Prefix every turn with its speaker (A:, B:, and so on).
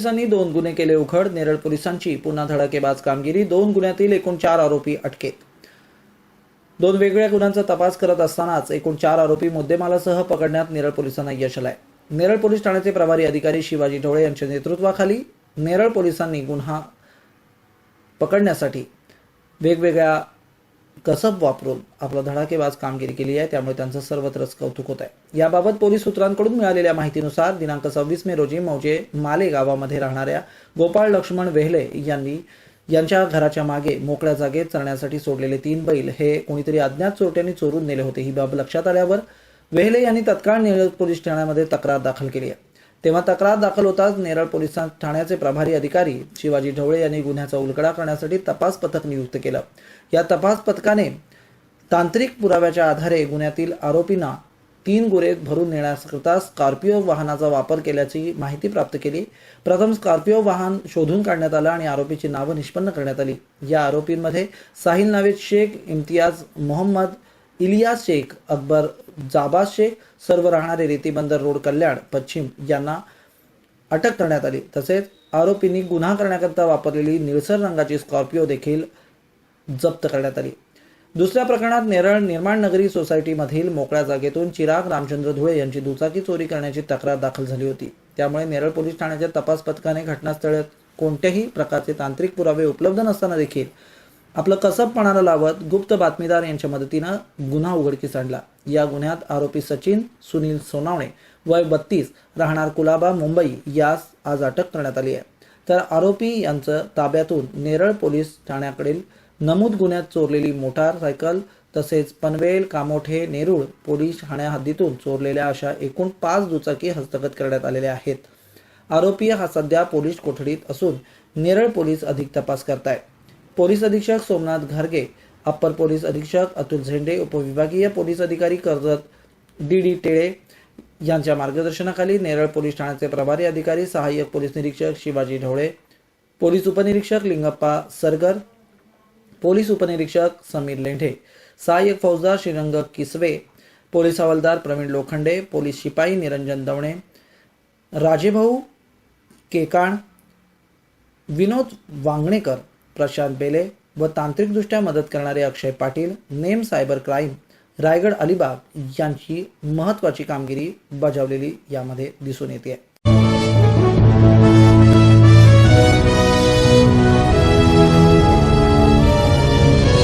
A: पोलिसांनी दोन गुन्हे केले उघड. नेरळ पोलिसांची पुन्हा धडाकेबाज कामगिरी. दोन गुन्ह्यातील एकूण चार आरोपी अटकेत. दोन वेगळ्या गुन्ह्यांचा तपास करत असतानाच एकूण चार आरोपी मुद्देमालासह पकडण्यात नेरळ पोलिसांना यश आलंय. नेरळ पोलीस ठाण्याचे प्रभारी अधिकारी शिवाजी ढोळे यांच्या नेतृत्वाखाली नेरळ पोलिसांनी गुन्हा पकडण्यासाठी वेगवेगळ्या कसब वापरून आपला धडाकेबाज कामगिरी केली आहे त्यामुळे त्यांचं सर्वत्रच कौतुक होत आहे. याबाबत पोलीस सूत्रांकडून मिळालेल्या माहितीनुसार दिनांक सव्वीस मे रोजी मौजे माले गावामध्ये राहणाऱ्या गोपाळ लक्ष्मण वेहले यांनी यांच्या घराच्या मागे मोकळ्या जागेत चरण्यासाठी सोडलेले तीन बैल हे कोणीतरी अज्ञात चोरट्यांनी चोरून नेले होते. ही बाब लक्षात आल्यावर वेहले यांनी तत्काळ नेरळ पोलीस ठाण्यामध्ये तक्रार दाखल केली आहे. तेव्हा तक्रार दाखल होताच नेरळ पोलीस ठाण्याचे प्रभारी अधिकारी शिवाजी ढवळे यांनी गुन्ह्याचा उलगडा करण्यासाठी तपास पथक नियुक्त केलं. या तपास पथकाने तांत्रिक पुराव्याच्या आधारे गुन्ह्यातील आरोपींना तीन गुरे भरून नेण्याकरता स्कॉर्पिओ वाहनाचा वापर केल्याची माहिती प्राप्त केली. प्रथम स्कॉर्पिओ वाहन शोधून काढण्यात आलं आणि आरोपीची नावं निष्पन्न करण्यात आली. या आरोपींमध्ये साहिल नावेद शेख इम्तियाज मोहम्मद इलियास शेख अकबर जाबा शेख सर्व राहणारे रेतीबंदर रोड कल्याण पश्चिम यांना अटक करण्यात आली. तसेच आरोपींनी गुन्हा करण्याकरता वापरलेली निळसर रंगाची स्कॉर्पिओ देखील जप्त करण्यात आली. दुसऱ्या प्रकरणात नेरळ निर्माण नगरी सोसायटीमधील मोकळ्या जागेतून चिराग रामचंद्र धुळे यांची दुचाकी चोरी करण्याची तक्रार दाखल झाली होती. त्यामुळे नेरळ पोलीस ठाण्याच्या तपास पथकाने घटनास्थळात कोणत्याही प्रकारचे तांत्रिक पुरावे उपलब्ध नसताना देखील आपलं कसबपणाला लावत गुप्त बातमीदार यांच्या मदतीनं गुन्हा उघडकीस आणला. या गुन्ह्यात आरोपी सचिन सुनील सोनावणे वय बत्तीस राहणार कुलाबा मुंबई यास आज अटक करण्यात आली आहे. तर आरोपी यांचं ताब्यातून नेरळ पोलीस ठाण्याकडील नमूद गुन्ह्यात चोरलेली मोटारसायकल तसेच पनवेल कामोठे नेरूळ पोलीस ठाण्या हद्दीतून चोरलेल्या अशा एकूण पाच दुचाकी हस्तगत करण्यात आलेल्या आहेत. आरोपी हा सध्या पोलीस कोठडीत असून नेरळ पोलीस अधिक तपास करतायत. पोलीस अधीक्षक सोमनाथ घारगे अप्पर पोलीस अधीक्षक अतुल झेंडे उपविभागीय पोलीस अधिकारी कर्जत डी डी टेळे यांच्या मार्गदर्शनाखाली नेरळ पोलीस ठाण्याचे प्रभारी अधिकारी सहाय्यक पोलीस निरीक्षक शिवाजी ढवळे पोलीस उपनिरीक्षक लिंगप्पा सरगर पोलीस उपनिरीक्षक समीर लेंढे सहाय्यक फौजदार श्रीरंग किसवे पोलीस हवालदार प्रवीण लोखंडे पोलीस शिपाई निरंजन दवणे राजेभाऊ केकाण विनोद वांगणेकर प्रशांत बेले व तांत्रिकदृष्ट्या मदत करणारे अक्षय पाटील नेम सायबर क्राईम रायगड अलिबाग यांची महत्त्वाची कामगिरी बजावलेली यामध्ये दिसून येते.